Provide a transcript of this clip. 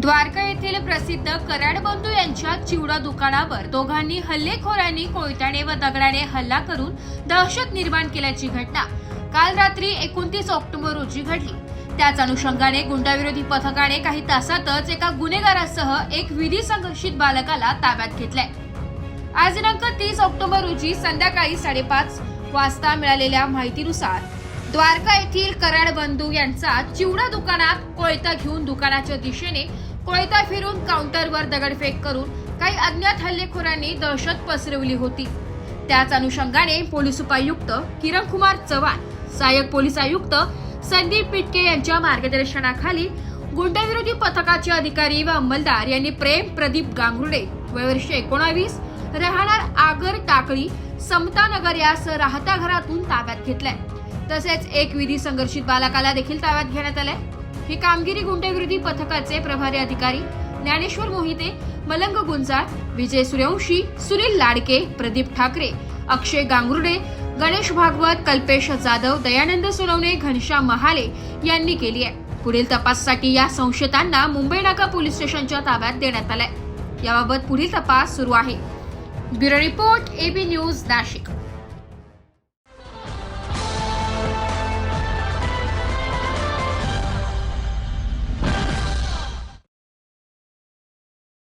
द्वारका येथील प्रसिद्ध कराड बंधू यांच्या चिवडा दुकानावर दोघांनी हल्लेखोरांनी कोयत्याने व दगडाने हल्ला करून दहशत निर्माण केल्याची घटना काल रात्री एकोणतीस ऑक्टोबर रोजी घडली. त्याच अनुषंगाने गुंडाविरोधी पथकाने काही तासातच एका गुन्हेगारासह एक विधी संघर्षित बालकाला ताब्यात घेतलाय. आज दिनांक तीस ऑक्टोबर रोजी संध्याकाळी साडेपाच वाजता मिळालेल्या माहितीनुसार द्वारका येथील कराड बंधू यांचा चिवडा दुकानात कोयता घेऊन दुकानाच्या दिशेने कोयता फिरून काउंटरवर दगडफेक करून काही अज्ञात हल्लेखोरांनी दहशत पसरवली होती. त्याच अनुषंगाने पोलीस उपायुक्त किरण कुमार चव्हाण सहाय्यक पोलीस आयुक्त संदीप पिटके यांच्या मार्गदर्शनाखाली गुंडविरोधी पथकाचे अधिकारी व अंमलदार यांनी प्रेम प्रदीप गांगुर्डे वय वर्ष एकोणावीस राहणार आगर टाकळी समतानगर यास राहत्या घरातून ताब्यात घेतलाय. तसेच एक विधी संघर्षित बालकाला देखील ताब्यात घेण्यात आलाय. ही कामगिरी गुंडविरोधी पथकाचे प्रभारी अधिकारी ज्ञानेश्वर मोहिते मलंग गुंजाळ विजय सूर्यवंशी सुनील लाडके प्रदीप ठाकरे अक्षय गांगुर्डे गणेश भागवत कल्पेश जाधव दयानंद सोनवणे घनश्याम महाले यांनी केली आहे. पुढील तपासासाठी या संशयितांना मुंबई नाका पोलीस स्टेशनच्या ताब्यात देण्यात आलाय. याबाबत पुढील तपास सुरू आहे. Bureau report AB news Nashik.